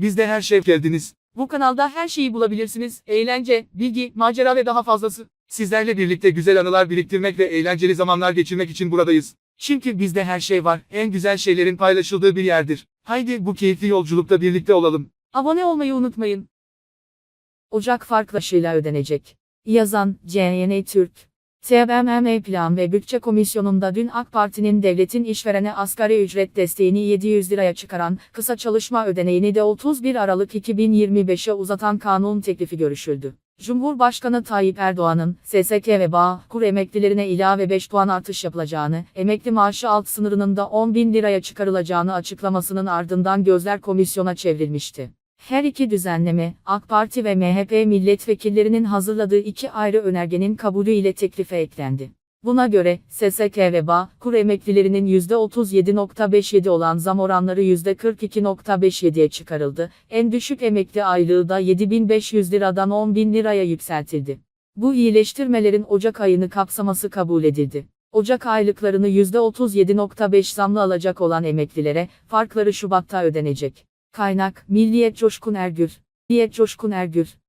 Bizde her şey geldiniz. Bu kanalda her şeyi bulabilirsiniz. Eğlence, bilgi, macera ve daha fazlası. Sizlerle birlikte güzel anılar biriktirmek ve eğlenceli zamanlar geçirmek için buradayız. Çünkü bizde her şey var. En güzel şeylerin paylaşıldığı bir yerdir. Haydi bu keyifli yolculukta birlikte olalım. Abone olmayı unutmayın. Ocak farklılaşıyla ödenecek. Yazan CYN Türk. TBMM Plan ve Bütçe Komisyonu'nda dün AK Parti'nin devletin işverene asgari ücret desteğini 700 liraya çıkaran, kısa çalışma ödeneğini de 31 Aralık 2025'e uzatan kanun teklifi görüşüldü. Cumhurbaşkanı Tayyip Erdoğan'ın, SSK ve Bağkur emeklilerine ilave 5 puan artış yapılacağını, emekli maaşı alt sınırının da 10 bin liraya çıkarılacağını açıklamasının ardından gözler komisyona çevrilmişti. Her iki düzenleme, AK Parti ve MHP milletvekillerinin hazırladığı iki ayrı önergenin kabulü ile teklife eklendi. Buna göre, SSK ve Bağkur emeklilerinin %37.57 olan zam oranları %42.57'ye çıkarıldı. En düşük emekli aylığı da 7500 liradan 10.000 liraya yükseltildi. Bu iyileştirmelerin Ocak ayını kapsaması kabul edildi. Ocak aylıklarını %37.5 zamlı alacak olan emeklilere, farkları Şubat'ta ödenecek. Kaynak, Milliyet Coşkun Ergür. Milliyet Coşkun Ergür.